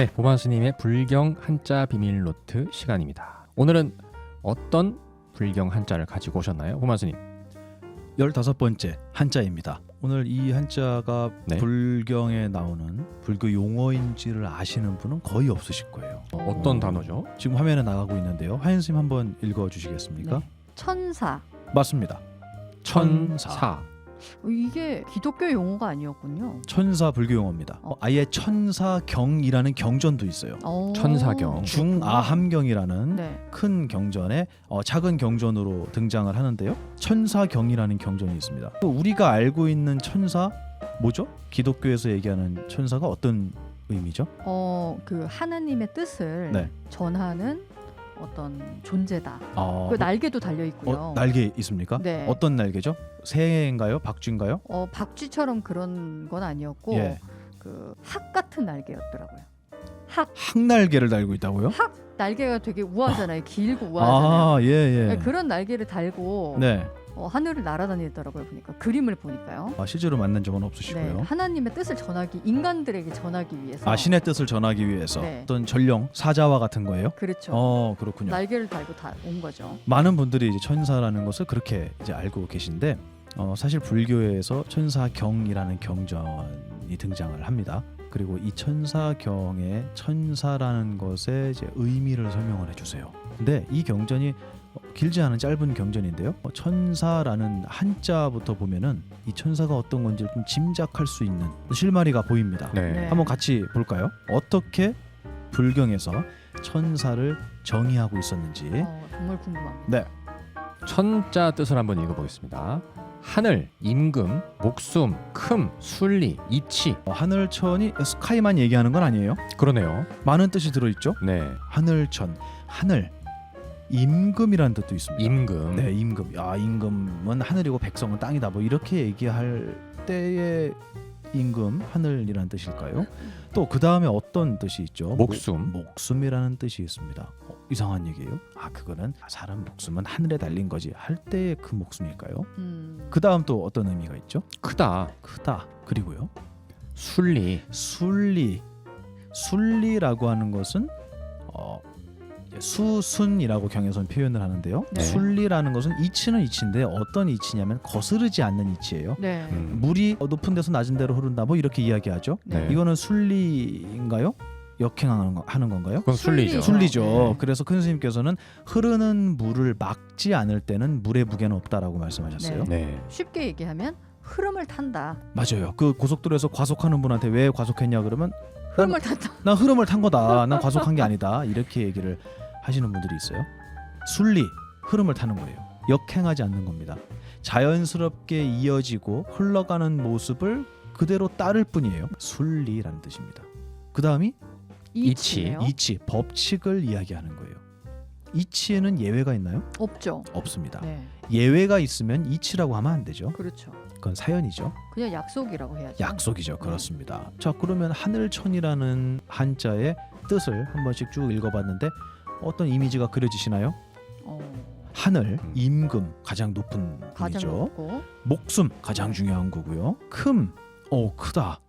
네, 보만 스님의 불경 한자 비밀 노트 시간입니다. 오늘은 어떤 불경 한자를 가지고 오셨나요, 보만 스님? 열다섯 번째 한자입니다. 오늘 이 한자가 네. 불경에 나오는 불교 용어인지를 아시는 분은 거의 없으실 거예요. 어, 어떤 단어죠? 지금 화면에 나가고 있는데요. 하연 님 한번 읽어 주시겠습니까? 네. 천사. 맞습니다. 천사. 어, 이게 기독교 용어가 아니었군요. 천사 불교 용어입니다. 어, 아예 천사경이라는 경전도 있어요. 어, 천사경. 중아함경이라는 네. 큰 경전에 어, 작은 경전으로 등장을 하는데요. 천사경이라는 경전이 있습니다. 또 우리가 알고 있는 천사 뭐죠? 기독교에서 얘기하는 천사가 어떤 의미죠? 어, 그 하나님의 뜻을 네. 전하는 어떤 존재다. 어, 그 날개도 달려 있고요. 어, 날개 있습니까? 네. 어떤 날개죠? 새인가요? 박쥐인가요? 어, 박쥐처럼 그런 건 아니었고 예. 그학 같은 날개였더라고요. 학 항날개를 달고 있다고요? 날개가 되게 우아하잖아요. 길고 우아하잖아요. 아, 예, 예. 네, 그런 날개를 달고 네. 어, 하늘을 날아다니더라고요. 보니까 그림을 보니까요. 아, 실제로 만난 적은 네, 없으시고요. 하나님의 뜻을 전하기 인간들에게 전하기 위해서 아, 신의 뜻을 전하기 위해서 네. 어떤 전령, 사자와 같은 거예요? 그렇죠. 어, 그렇군요. 날개를 달고 다 온 거죠. 많은 분들이 이제 천사라는 것을 그렇게 이제 알고 계신데 어, 사실 불교에서 천사경이라는 경전이 등장을 합니다. 그리고 이 천사경의 천사라는 것의 이제 의미를 설명을 해주세요. 근데 이 경전이 어, 길지 않은 짧은 경전인데요. 어, 천사라는 한자부터 보면은 이 천사가 어떤 건지 좀 짐작할 수 있는 실마리가 보입니다. 네. 네. 한번 같이 볼까요? 어떻게 불경에서 천사를 정의하고 있었는지. 어, 정말 궁금합니다. 네. 천자 뜻을 한번 읽어보겠습니다. 하늘, 임금, 목숨, 큼, 순리, 이치. 어, 하늘천이 스카이만 얘기하는 건 아니에요. 그러네요. 많은 뜻이 들어있죠. 네, 하늘천, 하늘, 임금이라는 뜻도 있습니다. 임금. 네, 임금. 야, 임금은 하늘이고 백성은 땅이다. 뭐 이렇게 얘기할 때의 임금, 하늘이라는 뜻일까요? 또 그 다음에 어떤 뜻이 있죠? 목숨. 목, 목숨이라는 뜻이 있습니다. 어, 이상한 얘기예요. 아, 그거는 사람 목숨은 하늘에 달린 거지 할 때의 그 목숨일까요? 음, 그 다음 또 어떤 의미가 있죠? 크다. 크다. 그리고요. 순리. 순리 순리라고 하는 것은 어, 수순이라고 경에서는 표현을 하는데요. 네. 순리라는 것은 이치는 이치인데 어떤 이치냐면 거스르지 않는 이치예요. 네. 음. 물이 높은 데서 낮은 데로 흐른다 뭐 이렇게 이야기하죠. 네. 이거는 순리인가요? 역행하는 거, 하는 건가요? 그건 순리죠. 순리. 순리죠. 네. 그래서 큰 스님께서는 흐르는 물을 막지 않을 때는 물의 무게는 없다라고 말씀하셨어요. 네. 네. 쉽게 얘기하면 흐름을 탄다. 맞아요. 그 고속도로에서 과속하는 분한테 왜 과속했냐 그러면 흐름을 탄다. 난 흐름을 탄 거다. 난 과속한 게 아니다. 이렇게 얘기를 하시는 분들이 있어요. 순리, 흐름을 타는 거예요. 역행하지 않는 겁니다. 자연스럽게 이어지고 흘러가는 모습을 그대로 따를 뿐이에요. 순리라는 뜻입니다. 그 다음이 이치. 이치, 법칙을 이야기하는 거예요. 이치에는 예외가 있나요? 없죠. 없습니다. 네, 예외가 있으면 이치라고 하면 안 되죠. 그렇죠. 그건 사연이죠. 그냥 약속이라고 해야죠. 약속이죠. 그렇습니다. 자, 그러면 하늘천이라는 한자의 뜻을 한 번씩 쭉 읽어봤는데 어떤 이미지가 그려지시나요? 어, 하늘, 음. 임금 가장 높은 가장 분이죠. 높고 목숨 가장 중요한 거고요. 큼, 어 크다.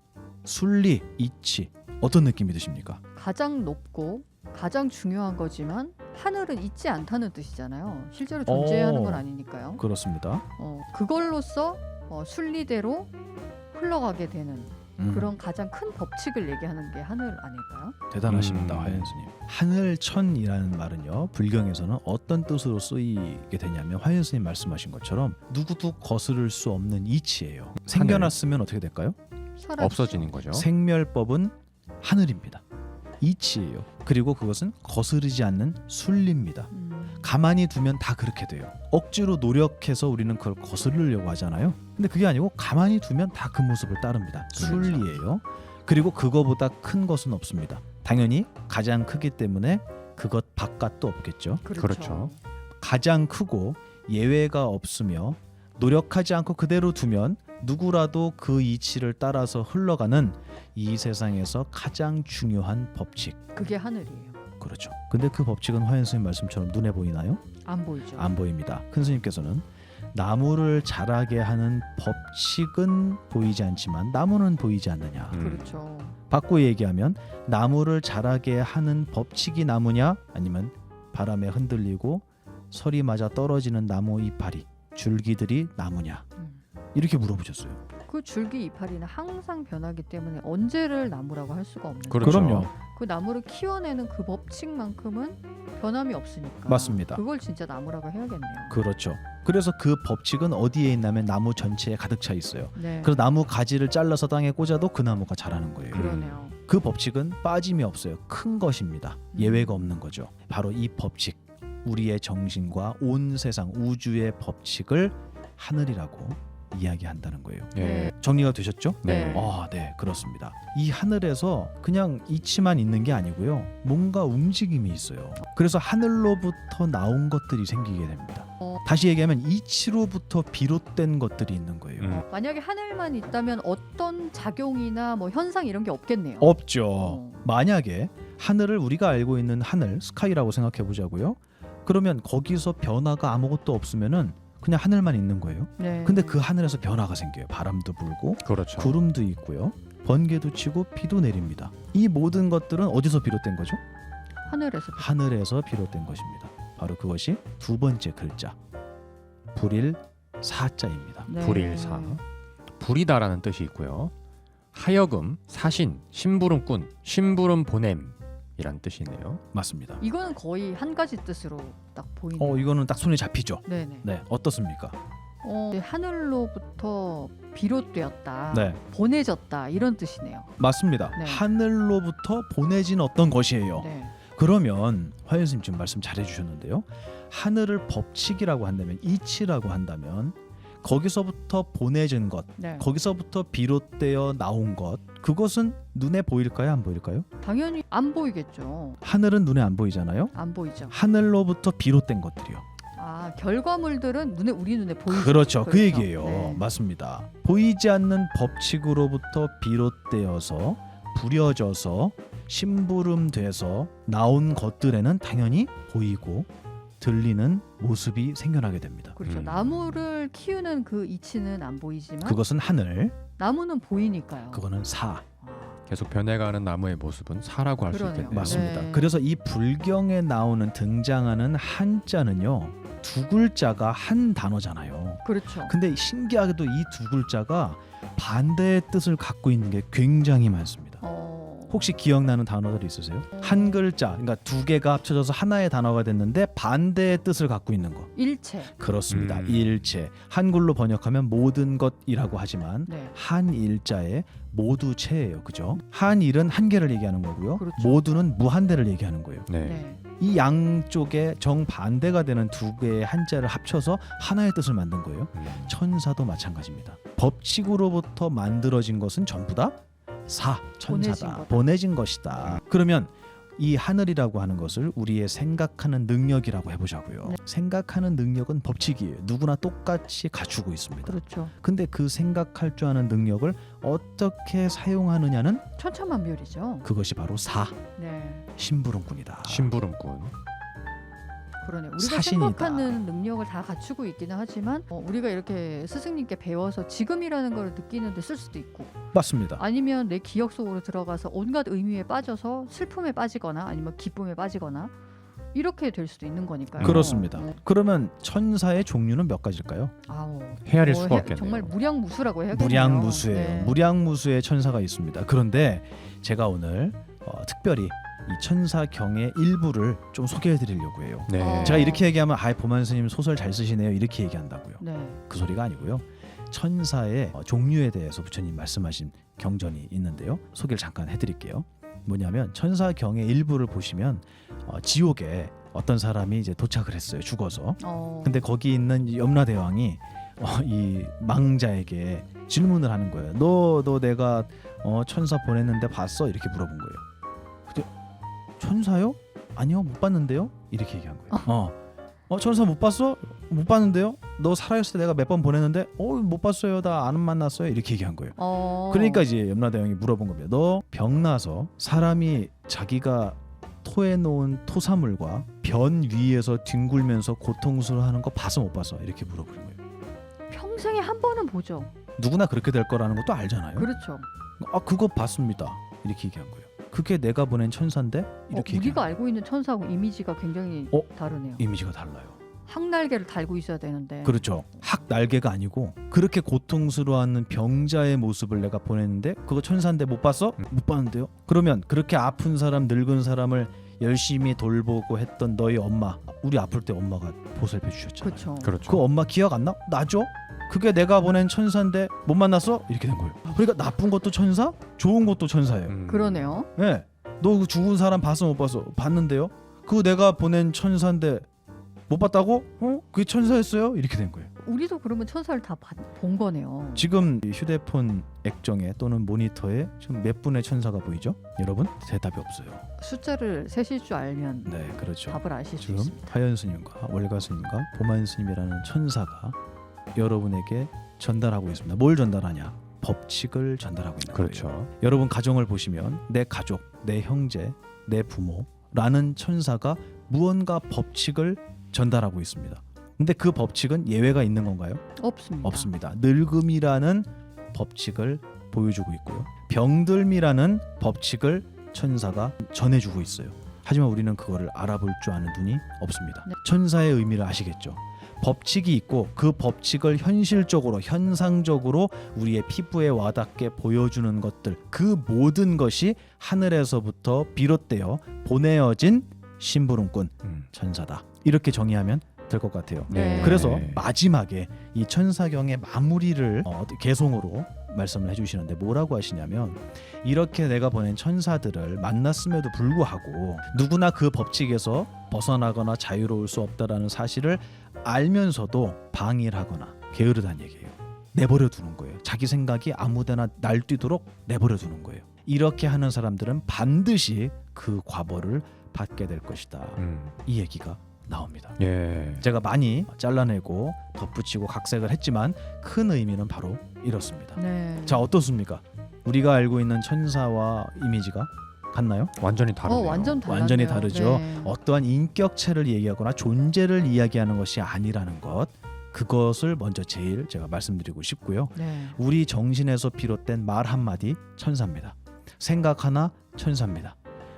순리, 이치 어떤 느낌이 드십니까? 가장 높고 가장 중요한 거지만 하늘은 있지 않다는 뜻이잖아요. 실제로 존재하는 어. 건 아니니까요. 그렇습니다. 어, 그걸로써 어, 순리대로 흘러가게 되는 음, 그런 가장 큰 법칙을 얘기하는 게 하늘 아닐까요? 대단하십니다, 음. 화연스님. 하늘천이라는 말은요 불경에서는 어떤 뜻으로 쓰이게 되냐면 화연스님 말씀하신 것처럼 누구도 거스를 수 없는 이치예요. 생겨났으면 어떻게 될까요? 사라지죠. 없어지는 거죠. 생멸법은 하늘입니다. 이치예요. 그리고 그것은 거스르지 않는 순리입니다. 음, 가만히 두면 다 그렇게 돼요. 억지로 노력해서 우리는 그걸 거스르려고 하잖아요. 근데 그게 아니고 가만히 두면 다 그 모습을 따릅니다. 그렇죠. 순리예요. 그리고 그거보다 큰 것은 없습니다. 당연히 가장 크기 때문에 그것 바깥도 없겠죠. 그렇죠. 그렇죠. 가장 크고 예외가 없으며 노력하지 않고 그대로 두면 누구라도 그 이치를 따라서 흘러가는 이 세상에서 가장 중요한 법칙. 그게 하늘이에요. 그렇죠. 근데 그 법칙은 화연 스님 말씀처럼 눈에 보이나요? 안 보이죠. 안 보입니다. 큰 스님께서는 나무를 자라게 하는 법칙은 보이지 않지만 나무는 보이지 않느냐. 음. 그렇죠. 바꾸어 얘기하면 나무를 자라게 하는 법칙이 나무냐 아니면 바람에 흔들리고 설이 맞아 떨어지는 나무 이파리 줄기들이 나무냐 음. 이렇게 물어보셨어요. 그 줄기 이파리는 항상 변하기 때문에 언제를 나무라고 할 수가 없는 그렇죠. 그럼요. 그 나무를 키워내는 그 법칙만큼은 변함이 없으니까 맞습니다. 그걸 진짜 나무라고 해야겠네요. 그렇죠. 그래서 그 법칙은 어디에 있냐면 나무 전체에 가득 차 있어요. 네. 그래서 나무 가지를 잘라서 땅에 꽂아도 그 나무가 자라는 거예요. 그러네요. 그 법칙은 빠짐이 없어요. 큰 것입니다. 음. 예외가 없는 거죠. 바로 이 법칙, 우리의 정신과 온 세상 우주의 법칙을 하늘이라고 이야기한다는 거예요. 예. 정리가 되셨죠? 네. 아, 네, 그렇습니다. 이 하늘에서 그냥 이치만 있는 게 아니고요. 뭔가 움직임이 있어요. 그래서 하늘로부터 나온 것들이 생기게 됩니다. 어. 다시 얘기하면 이치로부터 비롯된 것들이 있는 거예요. 음. 만약에 하늘만 있다면 어떤 작용이나 뭐 현상 이런 게 없겠네요. 없죠. 어. 만약에 하늘을 우리가 알고 있는 하늘, 스카이라고 생각해 보자고요. 그러면 거기서 변화가 아무것도 없으면은 그냥 하늘만 있는 거예요. 네. 근데 그 하늘에서 변화가 생겨요. 바람도 불고 그렇죠. 구름도 있고요. 번개도 치고 비도 내립니다. 이 모든 것들은 어디서 비롯된 거죠? 하늘에서 하늘에서 비롯된 것입니다. 바로 그것이 두 번째 글자 불일 사자입니다. 네. 불일사. 불이다라는 뜻이 있고요. 하여금, 사신, 심부름꾼, 심부름 보냄 이란 뜻이네요. 맞습니다. 이거는 거의 한 가지 뜻으로 딱 보이네요. 어 이거는 딱 손에 잡히죠. 네네. 네 어떻습니까? 어, 하늘로부터 비롯되었다. 네 보내졌다 이런 뜻이네요. 맞습니다. 네. 하늘로부터 보내진 어떤 것이에요. 네. 그러면 화연 선생님 지금 말씀 잘해 주셨는데요. 하늘을 법칙이라고 한다면 이치라고 한다면 거기서부터 보내진 것, 네. 거기서부터 비롯되어 나온 것, 그것은 눈에 보일까요, 안 보일까요? 당연히 안 보이겠죠. 하늘은 눈에 안 보이잖아요. 안 보이죠. 하늘로부터 비롯된 것들이요. 아 결과물들은 눈에 우리 눈에 보이죠. 그렇죠. 그 그렇죠. 얘기예요. 네. 맞습니다. 보이지 않는 법칙으로부터 비롯되어서 부려져서 심부름돼서 나온 것들에는 당연히 보이고 들리는 모습이 생겨나게 됩니다. 그렇죠. 음. 나무를 키우는 그 이치는 안 보이지만 그것은 하늘, 나무는 보이니까요. 그거는 사. 아, 계속 변해가는 나무의 모습은 사라고 할 수 그러네요. 있겠네요. 맞습니다. 네. 그래서 이 불경에 나오는 등장하는 한자는요 두 글자가 한 단어잖아요. 그렇죠. 근데 신기하게도 이 두 글자가 반대의 뜻을 갖고 있는 게 굉장히 많습니다. 어, 혹시 기억나는 단어들 있으세요? 한 글자, 그러니까 두 개가 합쳐져서 하나의 단어가 됐는데 반대의 뜻을 갖고 있는 거. 일체. 그렇습니다. 음. 일체. 한글로 번역하면 모든 것이라고 하지만 네. 한 일자에 모두 체예요. 그죠? 한일은 한 개를 얘기하는 거고요. 그렇죠. 모두는 무한대를 얘기하는 거예요. 네. 네. 이 양쪽에 정반대가 되는 두 개의 한자를 합쳐서 하나의 뜻을 만든 거예요. 음. 천사도 마찬가지입니다. 법칙으로부터 만들어진 것은 전부 다 사, 보내진 천사다. 거다. 보내진 것이다. 그러면 이 하늘이라고 하는 것을 우리의 생각하는 능력이라고 해보자고요. 네. 생각하는 능력은 법칙이에요. 누구나 똑같이 갖추고 있습니다. 그렇죠. 근데 그 생각할 줄 아는 능력을 어떻게 사용하느냐는 천차만별이죠. 그것이 바로 사 네. 심부름꾼이다. 심부름꾼. 그러네. 우리가 사신이다. 생각하는 능력을 다 갖추고 있기는 하지만 어, 우리가 이렇게 스승님께 배워서 지금이라는 걸 느끼는데 쓸 수도 있고 맞습니다. 아니면 내 기억 속으로 들어가서 온갖 의미에 빠져서 슬픔에 빠지거나 아니면 기쁨에 빠지거나 이렇게 될 수도 있는 거니까요. 그렇습니다. 어, 그러면 천사의 종류는 몇 가지일까요? 아우. 헤아릴 뭐 수가 해- 없겠네요. 정말 무량무수라고 해야겠네요. 무량무수예요. 네. 무량무수의 천사가 있습니다. 그런데 제가 오늘 어, 특별히 이 천사경의 일부를 좀 소개해 드리려고 해요. 네. 어. 제가 이렇게 얘기하면 아 보만 스님 소설 잘 쓰시네요 이렇게 얘기한다고요. 네. 그 소리가 아니고요. 천사의 어, 종류에 대해서 부처님 말씀하신 경전이 있는데요. 소개를 잠깐 해드릴게요. 뭐냐면 천사경의 일부를 보시면 어, 지옥에 어떤 사람이 이제 도착을 했어요. 죽어서. 어. 근데 거기 있는 이 염라대왕이 어, 이 망자에게 질문을 하는 거예요. 너너 내가 어, 천사 보냈는데 봤어? 이렇게 물어본 거예요. 천사요? 아니요 못 봤는데요. 이렇게 얘기한 거예요. 어, 어 천사 못 봤어? 못 봤는데요. 너 살아있을 때 내가 몇 번 보냈는데 어못 봤어요. 나 안 만났어요. 이렇게 얘기한 거예요. 어. 그러니까 이제 염라대왕이 물어본 겁니다. 너 병 나서 사람이 자기가 토해 놓은 토사물과 변 위에서 뒹굴면서 고통스러워하는 거 봐서 못 봤어? 이렇게 물어보는 거예요. 평생에 한 번은 보죠. 누구나 그렇게 될 거라는 것도 알잖아요. 그렇죠. 아 그거 봤습니다. 이렇게 얘기한 거예요. 그게 내가 보낸 천사인데 어, 이렇게 우리가 얘기한 알고 있는 천사하고 이미지가 굉장히 어? 다르네요. 이미지가 달라요. 항날개를 달고 있어야 되는데. 그렇죠. 학그 날개가 아니고 그렇게 고통스러워하는 병자의 모습을 내가 보냈는데 그거 천사인데 못 봤어? 못 봤는데요. 그러면 그렇게 아픈 사람, 늙은 사람을 열심히 돌보고 했던 너희 엄마, 우리 아플 때 엄마가 보살펴 주셨잖아요. 그렇죠. 그렇죠. 그 엄마 기억 안 나? 나죠? 그게 내가 보낸 천사인데 못 만났어? 이렇게 된 거예요. 그러니까 나쁜 것도 천사, 좋은 것도 천사예요. 음. 그러네요. 예. 너그 죽은 사람 봤어 못 봤어? 봤는데요. 그거 내가 보낸 천사인데 못 봤다고? 어? 그게 천사였어요? 이렇게 된 거예요. 우리도 그러면 천사를 다 본 거네요. 지금 이 휴대폰 액정에 또는 모니터에 지금 몇 분의 천사가 보이죠? 여러분 대답이 없어요. 숫자를 세실 줄 알면 네, 그렇죠. 답을 아실 수 지금 있습니다. 하연 스님과 월가 스님과 보만 스님이라는 천사가 여러분에게 전달하고 있습니다. 뭘 전달하냐? 법칙을 전달하고 있는 거예요. 그렇죠. 여러분 가정을 보시면 내 가족, 내 형제, 내 부모라는 천사가 무언가 법칙을 전달하고 있습니다. 근데 그 법칙은 예외가 있는 건가요? 없습니다. 없습니다. 늙음이라는 법칙을 보여주고 있고요. 병들미라는 법칙을 천사가 전해주고 있어요. 하지만 우리는 그거를 알아볼 줄 아는 눈이 없습니다. 네. 천사의 의미를 아시겠죠? 법칙이 있고 그 법칙을 현실적으로 현상적으로 우리의 피부에 와닿게 보여주는 것들 그 모든 것이 하늘에서부터 비롯되어 보내어진 심부름꾼 음. 천사다 이렇게 정의하면 될 것 같아요. 네. 그래서 마지막에 이 천사경의 마무리를 어, 개송으로 말씀을 해주시는데 뭐라고 하시냐면 이렇게 내가 보낸 천사들을 만났음에도 불구하고 누구나 그 법칙에서 벗어나거나 자유로울 수 없다라는 사실을 알면서도 방해를 하거나 게으르다는 얘기예요. 내버려 두는 거예요. 자기 생각이 아무데나 날뛰도록 내버려 두는 거예요. 이렇게 하는 사람들은 반드시 그 과보를 받게 될 것이다. 음. 이 얘기가 나옵니다. 예. 제가 많이 잘라내고 덧붙이고 각색을 했지만 큰 의미는 바로 이렇습니다. 네. 자 어떻습니까? 우리가 알고 있는 천사와 이미지가 같나요? 완전히 다르네요. 어 완전. 완전히 다르죠. 어떠한 인격체를 얘기하거나 존재를 이야기하는 것이 아니라는 것 그것을 먼저 제일 제가 말씀드리고 싶고요. 네. 우리 정신에서 비롯된 말 한마디 천사입니다. 생각 하나 천사입니다.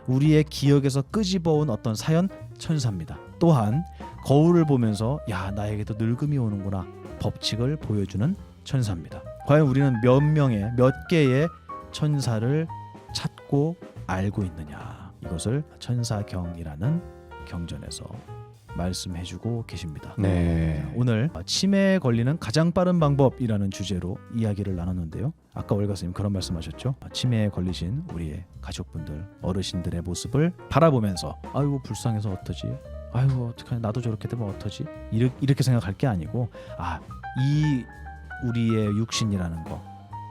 우리의 기억에서 끄집어온 어떤 사연 천사입니다. 또한 거울을 보면서 야 나에게도 늙음이 오는구나 법칙을 보여주는 천사입니다. 과연 우리는 몇 명의 몇 개의 천사를 찾고 알고 있느냐 이것을 천사경이라는 경전에서 말씀해주고 계십니다. 네. 자, 오늘 치매에 걸리는 가장 빠른 방법이라는 주제로 이야기를 나눴는데요. 아까 월가 선생님 그런 말씀하셨죠. 치매에 걸리신 우리의 가족분들, 어르신들의 모습을 바라보면서 아이고 불쌍해서 어떠지? 아이고 어떡하냐 나도 저렇게 되면 어떠지? 이렇게, 이렇게 생각할 게 아니고 아 이 우리의 육신이라는 거,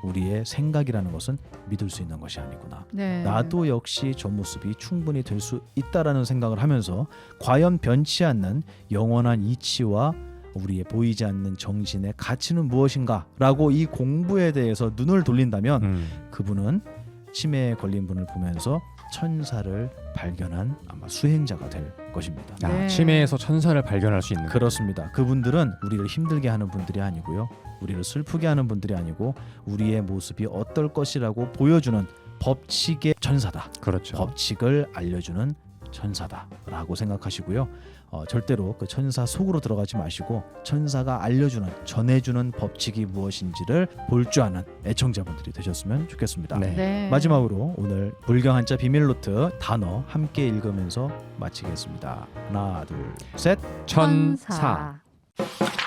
우리의 생각이라는 것은 믿을 수 있는 것이 아니구나. 네. 나도 역시 저 모습이 충분히 될 수 있다라는 생각을 하면서 과연 변치 않는 영원한 이치와 우리의 보이지 않는 정신의 가치는 무엇인가라고 이 공부에 대해서 눈을 돌린다면 음. 그분은 치매에 걸린 분을 보면서 천사를 발견한 아마 수행자가 될 것입니다. 아, 네. 치매에서 천사를 발견할 수 있는. 그렇습니다. 그분들은 우리를 힘들게 하는 분들이 아니고요. 우리를 슬프게 하는 분들이 아니고 우리의 모습이 어떨 것이라고 보여주는 법칙의 천사다. 그렇죠. 법칙을 알려주는 천사다라고 생각하시고요. 어, 절대로 그 천사 속으로 들어가지 마시고 천사가 알려주는 전해주는 법칙이 무엇인지를 볼 줄 아는 애청자분들이 되셨으면 좋겠습니다. 네. 네. 마지막으로 오늘 불경 한자 비밀 노트 단어 함께 읽으면서 마치겠습니다. 하나, 둘, 셋. 천사. 천사.